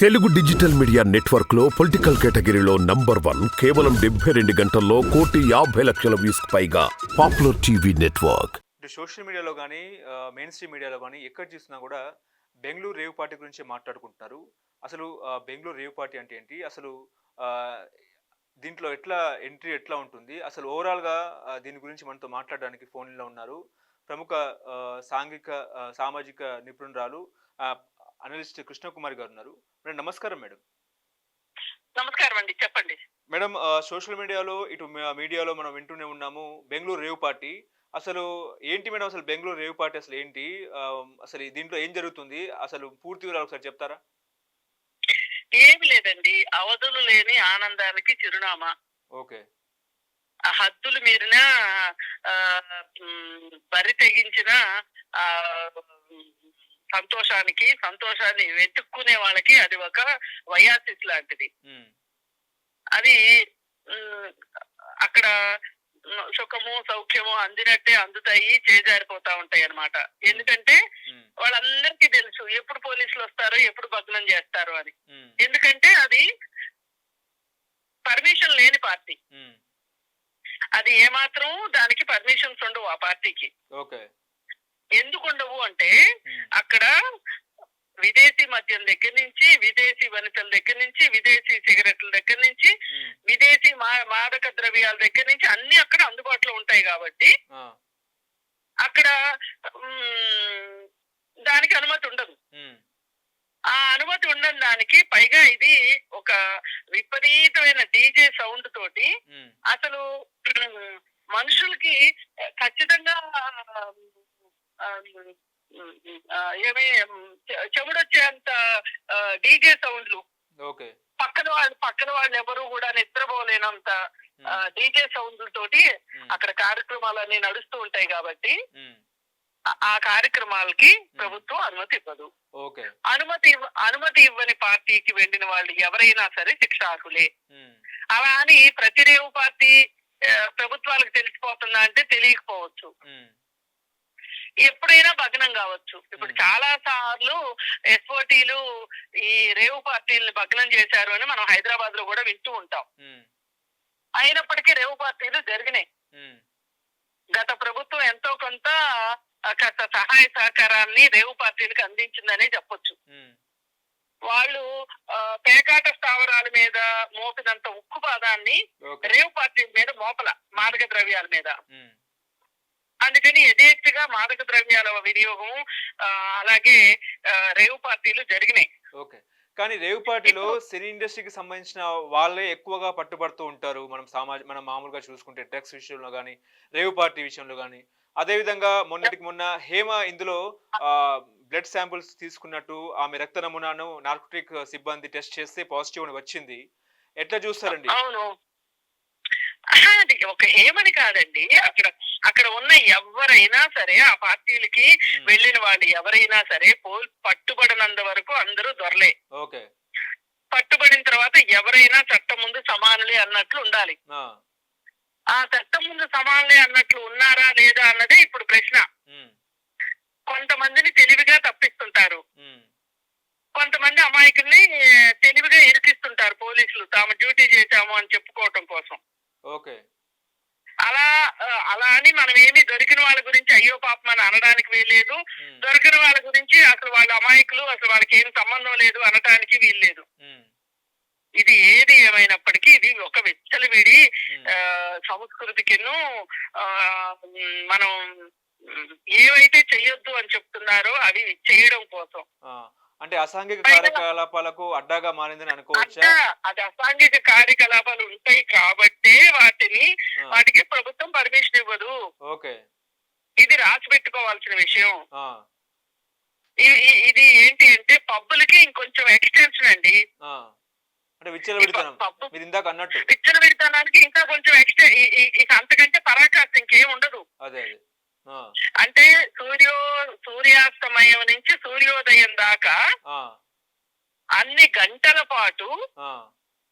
Telugu digital media నెట్వర్క్లో political కేటగిరీలో number one కేవలం డెబ్బై రెండు గంటల్లో కోటి యాభై లక్షల వ్యూస్ పైగా పాపులర్ టీవీ నెట్వర్క్. ఇటు సోషల్ మీడియాలో కానీ మెయిన్ స్ట్రీమ్ మీడియాలో కానీ ఎక్కడ చూసినా కూడా బెంగళూరు రేవ్ పార్టీ గురించి మాట్లాడుకుంటున్నారు. అసలు ఆ, బెంగళూరు రేవ్ పార్టీ అంటే ఏంటి? అసలు ఆ, దీంట్లో ఎట్లా ఎంట్రీ ఎట్లా ఉంటుంది? అసలు ఓవరాల్గా దీని గురించి మనతో మాట్లాడడానికి ఫోన్లో ఉన్నారు. ప్రముఖ ఆ, సాంఘిక ఆ, సామాజిక నిపుణురాలు అనలిస్ట్ కృష్ణకుమారి గారు ఉన్నారు. మేడం నమస్కారం మేడం. నమస్కారం అండి చెప్పండి. మేడం సోషల్ మీడియాలో ఇటు మీడియాలో మనం వింటూనే ఉన్నాము బెంగళూరు రేవ్ పార్టీ. అసలు ఏంటి మేడం అసలు బెంగళూరు రేవ్ పార్టీ అసలు ఏంటి? అసలు దీంట్లో ఏం జరుగుతుంది? అసలు పూర్తి వివరాలు ఒకసారి చెప్తారా? ఏమి లేదండి అవధులు లేని ఆనందానికి చిరునామా. ఓకే. హద్దులు మీరిన బరి తెగించిన సంతోషానికి సంతోషాన్ని వెతుక్కునే వాళ్ళకి అది ఒక వయాసిస్ లాంటిది. అది అక్కడ సుఖము సౌఖ్యము అందినట్టే అందుతాయి చేజారిపోతా ఉంటాయి అన్నమాట ఎందుకంటే వాళ్ళందరికీ తెలుసు ఎప్పుడు పోలీసులు వస్తారో ఎప్పుడు భగ్నం చేస్తారో అని. ఎందుకంటే అది పర్మిషన్ లేని పార్టీ. అది ఏమాత్రం దానికి పర్మిషన్స్ ఉండవు ఆ పార్టీకి. ఓకే. ఎందుకు ఉండవు అంటే అక్కడ విదేశీ మద్యం దగ్గర నుంచి విదేశీ వనితల దగ్గర నుంచి విదేశీ సిగరెట్ల దగ్గర నుంచి విదేశీ మా మాదక ద్రవ్యాల దగ్గర నుంచి అన్ని అక్కడ అందుబాటులో ఉంటాయి కాబట్టి అక్కడ దానికి అనుమతి ఉండదు. ఆ అనుమతి ఉండని దానికి పైగా ఇది ఒక విపరీతమైన డీజే సౌండ్ తోటి అసలు మనుషులకి ఖచ్చితంగా ఏమి చెవుడొచ్చేంత డీజే సౌండ్లు ఓకే పక్కన వాళ్ళు పక్కన వాళ్ళు ఎవరు కూడా నిద్రపోలేనంత డీజే సౌండ్ల తోటి ఉమ్, అక్కడ కార్యక్రమాలన్నీ నడుస్తూ ఉంటాయి కాబట్టి ఉమ్, ఆ- కార్యక్రమాలకి ప్రభుత్వం అనుమతి ఇవ్వదు. అనుమతి అనుమతి ఇవ్వని పార్టీకి వెళ్ళిన వాళ్ళు ఎవరైనా సరే శిక్షార్హులే. అలా అని ప్రతి రేవు పార్టీ ఆ, ప్రభుత్వాలకు తెలిసిపోతుందా అంటే తెలియకపోవచ్చు. ఎప్పుడైనా భగ్నం కావచ్చు. ఇప్పుడు. చాలా సార్లు ఎస్ఓటీలు ఈ రేవు పార్టీలను భగ్నం చేశారు అని మనం హైదరాబాద్లో కూడా వింటూ ఉంటాం. అయినప్పటికీ రేవు పార్టీలు జరిగినాయి. గత ప్రభుత్వం ఎంతో కొంత కాస్త సహాయ సహకారాన్ని రేవు పార్టీలకు అందించిందనే చెప్పొచ్చు. వాళ్ళు పేకాట స్థావరాల మీద మోపినంత ఉక్కు పాదాన్ని రేవు పార్టీల మీద మోపల మాదక ద్రవ్యాల మీద. అందుకని యథేచ్ఛగా మాదక ద్రవ్యాల వినియోగం అలాగే రేవు పార్టీలు జరిగినాయి. ఓకే. కానీ రేవ్ పార్టీలో సినీ ఇండస్ట్రీకి సంబంధించిన వాళ్ళే ఎక్కువగా పట్టుబడుతూ ఉంటారు. మనం సామాజ మనం మామూలుగా చూసుకుంటే డ్రగ్స్ విషయంలో కానీ రేవ్ పార్టీ విషయంలో కానీ అదేవిధంగా మొన్నటికి మొన్న హేమ ఇందులో బ్లడ్ శాంపుల్స్ తీసుకున్నట్టు ఆమె రక్త నమూనాను నార్కోటిక్ సిబ్బంది టెస్ట్ చేస్తే పాజిటివ్ అని వచ్చింది. ఎట్లా చూస్తారండి? అది ఒక హేమని కాదండి. అక్కడ అక్కడ ఉన్న ఎవరైనా సరే ఆ పార్టీలకి వెళ్ళిన వాళ్ళు ఎవరైనా సరే పోల్ పట్టుబడినంత వరకు అందరూ దొరలే. ఓకే. పట్టుబడిన తర్వాత ఎవరైనా చట్టం ముందు సమానులే అన్నట్లు ఉండాలి. ఆ, చట్టం ముందు సమానులే అన్నట్లు ఉన్నారా లేదా అన్నదే ఇప్పుడు ప్రశ్న. కొంతమందిని తెలివిగా తప్పిస్తుంటారు. కొంతమంది అమాయకుల్ని తెలివిగా ఇరికిస్తుంటారు పోలీసులు. తాము డ్యూటీ చేశాము అని చెప్పుకోవటం కోసం. ఓకే. అలా అలా అని మనం ఏమి దొరికిన వాళ్ళ గురించి అయ్యో పాపం అని అనడానికి వీల్లేదు. దొరికిన వాళ్ళ గురించి అసలు వాళ్ళ అమాయకులు అసలు వాళ్ళకి ఏం సంబంధం లేదు అనటానికి వీల్లేదు. ఇది ఏది ఏమైనప్పటికీ ఇది ఒక విచ్చలవిడి సంస్కృతికిను మనం ఏవైతే చెయ్యొద్దు అని చెప్తున్నారో అవి చేయడం కోసం. అంటే అసాంఘిక కార్యకలాపాలకు అడ్డాగా మారిందని అనుకోవచ్చా? అది అసాంఘిక కార్యకలాపాలు ఉంటాయి కాబట్టే వాటిని వాటికి ప్రభుత్వం పర్మిషన్ ఇవ్వదు. ఓకే. ఇది రాసి పెట్టుకోవాల్సిన విషయం. ఇది ఏంటి అంటే పబ్బులకి ఇంకొంచెం ఎక్స్టెన్షన్ అండి. అంటే మీరు ఇందాక అన్నట్టు. ఇంకా కొంచెం ఎక్స్టె ఇ- ఇ- ఇక అంతకంటే పరాకాష్ట ఇంకేం ఉండదు. అదే. అంటే సూర్యో సూర్యాస్తమయం నుంచి సూర్యోదయం దాకా అన్ని గంటల పాటు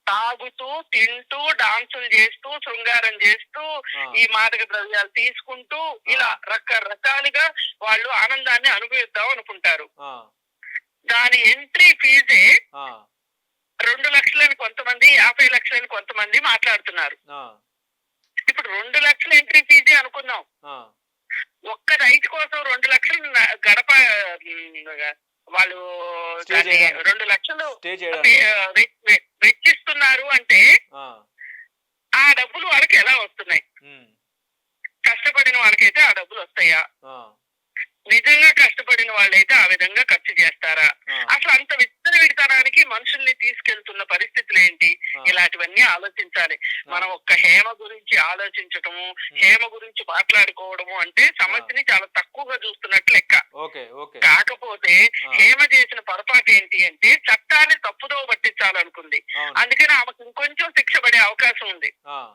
తాగుతూ తింటూ డాన్సులు చేస్తూ శృంగారం చేస్తూ ఈ మాదక ద్రవ్యాలు తీసుకుంటూ ఇలా రకరకాలుగా వాళ్ళు ఆనందాన్ని అనుభవిద్దాం అనుకుంటారు. దాని ఎంట్రీ ఫీజే రెండు లక్షలని కొంతమంది యాభై లక్షలని కొంతమంది మాట్లాడుతున్నారు. ఇప్పుడు రెండు లక్షల ఎంట్రీ ఫీజే అనుకుందాం. ఒక్క రైతు కోసం రెండు లక్షలు గడప వాళ్ళు. రెండు లక్షలు వెచ్చిస్తున్నారు అంటే ఆ, డబ్బులు వాళ్ళకి ఎలా వస్తున్నాయి? కష్టపడిన వాళ్ళకైతే ఆ డబ్బులు వస్తాయా? నిజంగా కష్టపడిన వాళ్ళైతే ఆ విధంగా ఖర్చు చేస్తారా? అసలు అంత విత్తన విడతనానికి మనుషుల్ని తీసుకెళ్తున్న పరిస్థితులు ఏంటి? ఇలాంటివన్నీ ఆలోచించాలి. మనం ఒక్క హేమ గురించి ఆలోచించటము హేమ గురించి మాట్లాడుకోవడము అంటే సమస్యని చాలా తక్కువగా చూస్తున్నట్లు లెక్క. కాకపోతే. హేమ చేసిన పొరపాటు ఏంటి అంటే చట్టాన్ని తప్పుదో పట్టించాలనుకుంది. అందుకని ఆమెకు ఇంకొంచెం శిక్ష పడే అవకాశం ఉంది. ఆ,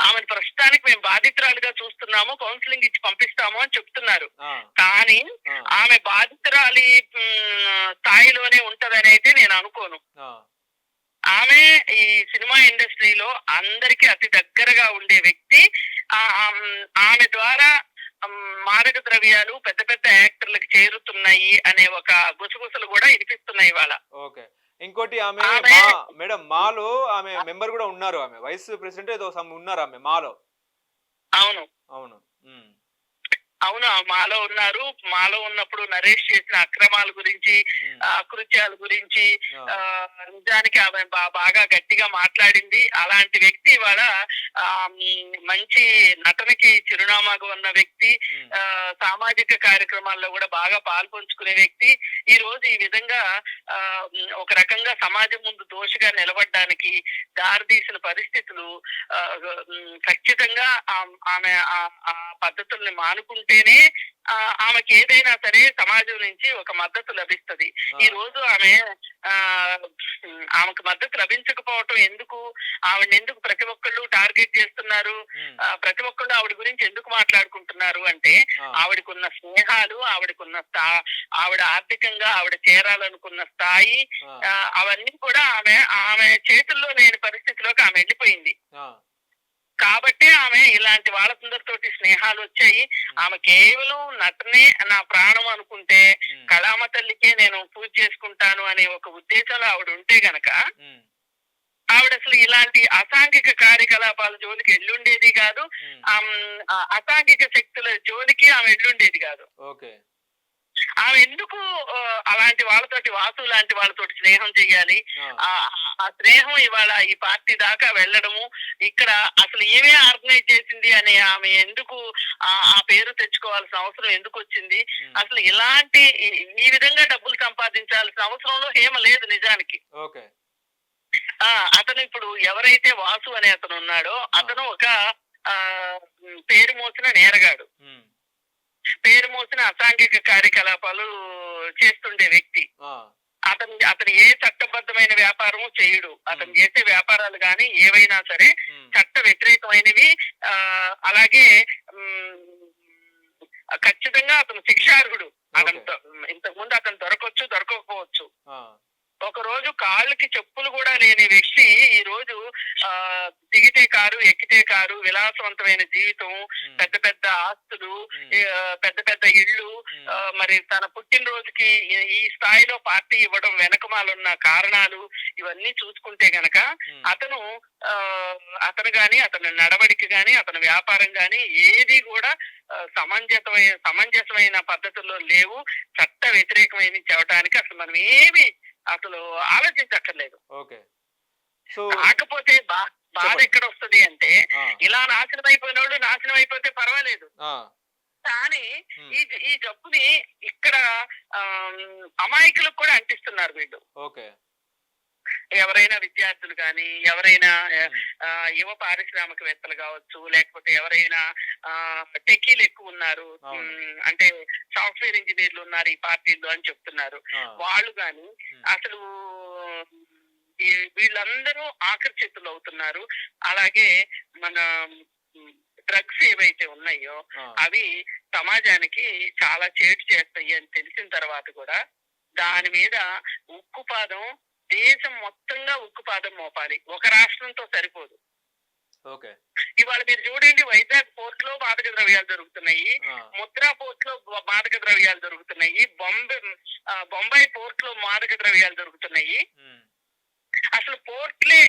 ఆమెను ప్రస్తుతానికి మేము బాధితురాలుగా చూస్తున్నాము కౌన్సిలింగ్ ఇచ్చి పంపిస్తాము అని చెప్తున్నారు. కానీ ఆమె బాధితురాలి స్థాయిలోనే ఉంటదని అయితే నేను అనుకోను. ఆమె ఈ సినిమా ఇండస్ట్రీలో అందరికీ అతి దగ్గరగా ఉండే వ్యక్తి. ఆమ్, ద్వారా మాదక ద్రవ్యాలు పెద్ద పెద్ద యాక్టర్లకు చేరుతున్నాయి అనే ఒక గుసగుసలు కూడా వినిపిస్తున్నాయి ఇవాళ. ఓకే. ఇంకోటి ఆమె మేడం మాలో ఆమె మెంబర్ కూడా ఉన్నారు ఆమె. వైస్ ప్రెసిడెంట్ ఏదో సమ్ ఉన్నారు ఆమె మాలో. అవును. అవును. అవును మాలో ఉన్నారు. మాలో ఉన్నప్పుడు నరేష్ చేసిన అక్రమాల గురించి అకృత్యాల గురించి నిజానికి ఆమె బాగా గట్టిగా మాట్లాడింది. అలాంటి వ్యక్తి ఇవాళ మంచి నటనకి చిరునామాగా ఉన్న వ్యక్తి సామాజిక కార్యక్రమాల్లో కూడా బాగా పాల్పంచుకునే వ్యక్తి. ఈ రోజు ఈ విధంగా ఒక రకంగా సమాజం ముందు దోషిగా నిలబడడానికి దారితీసిన పరిస్థితులు ఖచ్చితంగా ఆ- ఆమె ఆ- పద్ధతుల్ని మానుకుంటేనే ఆ, ఆమెకి ఏదైనా సరే సమాజం నుంచి ఒక మద్దతు లభిస్తది. ఈ రోజు ఆమె ఆ ఆమెకు మద్దతు లభించకపోవటం ఎందుకు? ఆవిడ ఎందుకు ప్రతి ఒక్కళ్ళు టార్గెట్ చేస్తున్నారు? ప్రతి ఒక్కళ్ళు ఆవిడ గురించి ఎందుకు మాట్లాడుకుంటున్నారు అంటే ఆవిడకున్న స్నేహాలు ఆవిడకున్న స్థా ఆవిడ ఆర్థికంగా ఆవిడ చేరాలనుకున్న స్థాయి అవన్నీ కూడా ఆమె ఆమె చేతుల్లో లేని పరిస్థితిలోకి ఆమె వెళ్ళిపోయింది. కాబట్టి ఆమె ఇలాంటి వాళ్ళందరితోటి స్నేహాలు వచ్చాయి. ఆమె కేవలం నటనే నా ప్రాణం అనుకుంటే కళామ తల్లికే నేను పూజ చేసుకుంటాను అనే ఒక ఉద్దేశంలో ఆవిడ ఉంటే గనక ఆవిడ అసలు ఇలాంటి అసాంఘిక కార్యకలాపాల జోలికి ఎల్లుండేది కాదు. అసాంఘిక శక్తుల జోలికి ఆమె ఎల్లుండేది కాదు. ఓకే. ఆమె ఎందుకు అలాంటి వాళ్ళతోటి వాసు లాంటి వాళ్ళతోటి స్నేహం చేయాలి ఆ, స్నేహం ఇవాళ ఈ పార్టీ దాకా వెళ్ళడము ఇక్కడ అసలు ఏమే ఆర్గనైజ్ చేసింది అని ఆమె ఎందుకు ఆ పేరు తెచ్చుకోవాల్సిన అవసరం ఎందుకు వచ్చింది అసలు ఇలాంటి ఈ- విధంగా డబ్బులు సంపాదించాల్సిన అవసరంలో హేమ లేదు నిజానికి. ఓకే. ఆ అతను ఇప్పుడు ఎవరైతే వాసు అనే అతను ఉన్నాడో అతను ఒక పేరు మోసిన నేరగాడు. పేరు మోసిన అసాంఘిక కార్యకలాపాలు చేస్తుండే వ్యక్తి. అతను అతను ఏ చట్టబద్ధమైన వ్యాపారము చేయడు. అతను. చేసే వ్యాపారాలు కానీ ఏవైనా సరే చట్ట వ్యతిరేకమైనవి ఆ, అలాగే ఖచ్చితంగా అతను శిక్షార్హుడు. అతను. ఇంతకు ముందు అతను దొరకవచ్చు దొరకకపోవచ్చు. ఒక రోజు కాళ్ళకి చెప్పులు కూడా లేని వ్యక్తి ఈ రోజు ఆ దిగితే కారు ఎక్కితే కారు విలాసవంతమైన జీవితం పెద్ద పెద్ద ఆస్తులు పెద్ద పెద్ద ఇళ్ళు మరి తన పుట్టినరోజుకి ఈ- ఈ స్థాయిలో పార్టీ ఇవ్వడం వెనకమాలున్న కారణాలు ఇవన్నీ చూసుకుంటే గనక అతను ఆ, అతను గాని అతని నడవడిక గాని అతని వ్యాపారం గాని ఏది కూడా సమంజసమైన సమంజసమైన పద్ధతుల్లో లేవు. చట్ట వ్యతిరేకమైన చెప్పడానికి అసలు మనం ఏమి అసలు ఆలోచించక్కర్లేదు. ఓకే. సో కాకపోతే బా బాధ. ఎక్కడ వస్తది అంటే ఇలా నాశనం అయిపోయిన వాళ్ళు నాశనం అయిపోతే పర్వాలేదు. కానీ ఈ ఈ జబ్బుని ఇక్కడ అమాయకులకు కూడా అంటిస్తున్నారు వీళ్ళు. ఓకే. ఎవరైనా విద్యార్థులు కానీ ఎవరైనా యువ పారిశ్రామికవేత్తలు కావచ్చు లేకపోతే ఎవరైనా ఆ, టెకీలు ఎక్కువ ఉన్నారు అంటే సాఫ్ట్వేర్ ఇంజనీర్లు ఉన్నారు ఈ పార్టీల్లో అని చెప్తున్నారు. వాళ్ళు కానీ అసలు వీళ్ళందరూ ఆకర్షితులు అవుతున్నారు. అలాగే మన డ్రగ్స్ ఏవైతే ఉన్నాయో అవి సమాజానికి చాలా చేటు చేస్తాయి అని తెలిసిన తర్వాత కూడా దాని మీద ఉక్కుపాదం దేశం మొత్తంగా ఉక్కుపాదం మోపాలి. ఒక రాష్ట్రంతో సరిపోదు. ఓకే. ఇవాళ మీరు చూడండి వైజాగ్ పోర్ట్లో మాదక ద్రవ్యాలు జరుగుతున్నాయి ఆ, ముద్రా పోర్ట్లో మాదక ద్రవ్యాలు జరుగుతున్నాయి బొంబే బొంబాయి పోర్ట్లో మాదక ద్రవ్యాలు జరుగుతున్నాయి ఉమ్, పోర్ట్లే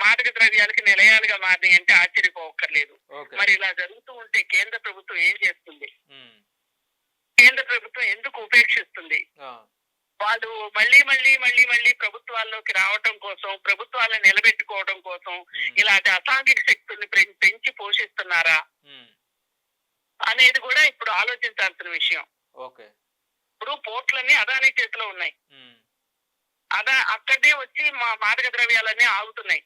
మాదక ద్రవ్యాలకి నిలయాలుగా మారినాయి అంటే ఆశ్చర్యపోక్కర్లేదు మరి ఇలా జరుగుతూ ఉంటే కేంద్ర ప్రభుత్వం ఏం చేస్తుంది? కేంద్ర ప్రభుత్వం ఎందుకు ఉపేక్షిస్తుంది? వాళ్ళు మళ్ళీ మళ్ళీ మళ్ళీ మళ్ళీ ప్రభుత్వాల్లోకి రావటం కోసం ప్రభుత్వాలను నిలబెట్టుకోవడం కోసం ఇలాంటి అసాంఘిక శక్తుల్ని పెంచి పోషిస్తున్నారా? అనేది కూడా ఇప్పుడు ఆలోచించాల్సిన విషయం. ఓకే. ఇప్పుడు పోర్ట్లన్నీ అదానీ చేతిలో ఉన్నాయి. అదా అక్కడే వచ్చి మా మాదక ద్రవ్యాలన్నీ ఆగుతున్నాయి.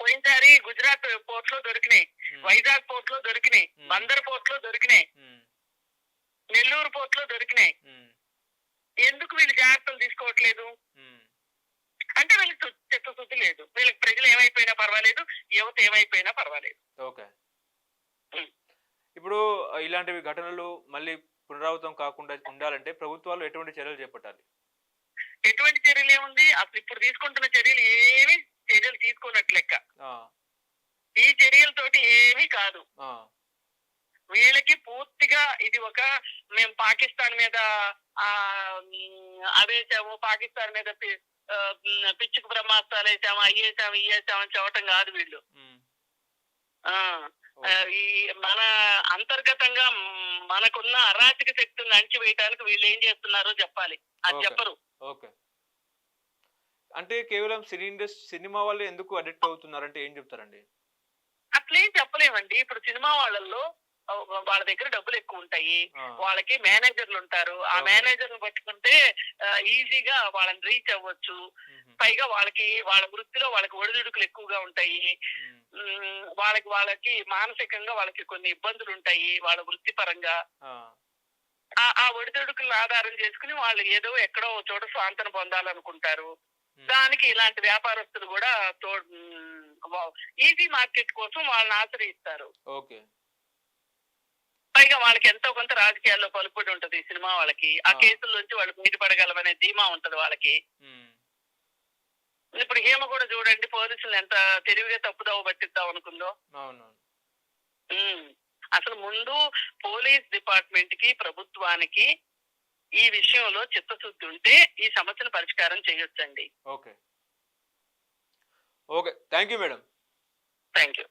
పోయినసారి గుజరాత్ పోర్ట్లో దొరికినాయి వైజాగ్ పోర్ట్లో దొరికినాయి. బందర్ పోర్ట్లో దొరికినాయి నెల్లూరు పోర్ట్లో దొరికినాయి ఎందుకు వీళ్ళు జాగ్రత్తలు తీసుకోవట్లేదు? అంటే వీళ్ళకి చిత్తశుద్ధి లేదు. వీళ్ళకి ప్రజలు ఏమైపోయినా పర్వాలేదు యువత ఏమైపోయినా పర్వాలేదు. ఓకే. ఇప్పుడు ఇలాంటివి ఘటనలు మళ్ళీ పునరావృతం కాకుండా ఉండాలంటే ప్రభుత్వాలు ఎటువంటి చర్యలు చేపట్టాలి? ఎటువంటి చర్యలు ఏముంది? అసలు ఇప్పుడు తీసుకుంటున్న చర్యలు ఏమి చర్యలు తీసుకున్నట్లు లెక్క. ఆ, ఈ చర్యలతోటి ఏమీ కాదు. వీళ్ళకి పూర్తిగా ఇది ఒక మేము పాకిస్తాన్ మీద ఆ మ్, అవేసాము పాకిస్తాన్ మీద పిచ్చుకు బ్రహ్మాస్త్రాలు వేసాము అయ్యేసాము అని చెప్పటం కాదు వీళ్ళు. ఈ మన అంతర్గతంగా మనకున్న అరాచక శక్తులను అణచివేయడానికి వీళ్ళు ఏం చేస్తున్నారో చెప్పాలి. అది. చెప్పరు. ఓకే. అంటే కేవలం సినీ ఇండస్ట్రీ సినిమా వాళ్ళు ఎందుకు అడిక్ట్ అవుతున్నారంటే ఏం చెప్తారండి? అట్లేం చెప్పలేమండి. ఇప్పుడు సినిమా వాళ్ళల్లో వాళ్ళ దగ్గర డబ్బులు ఎక్కువ ఉంటాయి. వాళ్ళకి మేనేజర్లు ఉంటారు. ఆ ఓకే. మేనేజర్లు పట్టుకుంటే ఈజీగా వాళ్ళని రీచ్ అవ్వచ్చు. పైగా వాళ్ళకి వాళ్ళ వృత్తిలో వాళ్ళకి ఒడిదుడుకులు ఎక్కువగా ఉంటాయి. వాళ్ళకి వాళ్ళకి మానసికంగా వాళ్ళకి కొన్ని ఇబ్బందులు ఉంటాయి వాళ్ళ వృత్తిపరంగా. ఆ, ఆ ఒడిదుడుకులను ఆధారం చేసుకుని వాళ్ళు ఏదో ఎక్కడో చోట స్వాంతన పొందాలనుకుంటారు. దానికి ఇలాంటి వ్యాపారస్తులు కూడా ఈజీ మార్కెట్ కోసం వాళ్ళని ఆశ్రయిస్తారు. ఓకే. పైగా వాళ్ళకి ఎంతో కొంత రాజకీయాల్లో పలుపుడి ఉంటది ఈ సినిమా వాళ్ళకి. ఆ. కేసుల నుంచి వాళ్ళు బయటపడగలమనే ధీమా ఉంటది వాళ్ళకి. ఇప్పుడు హేమ కూడా చూడండి పోలీసులు ఎంత తెలివిగా తప్పుదావ పట్టిద్దాం అనుకుందో. అసలు ముందు పోలీస్ డిపార్ట్మెంట్కి ప్రభుత్వానికి ఈ విషయంలో చిత్తశుద్ధి ఉంటే ఈ సమస్యను పరిష్కారం చేయొచ్చండి. Okay. Okay. Thank you madam. Thank you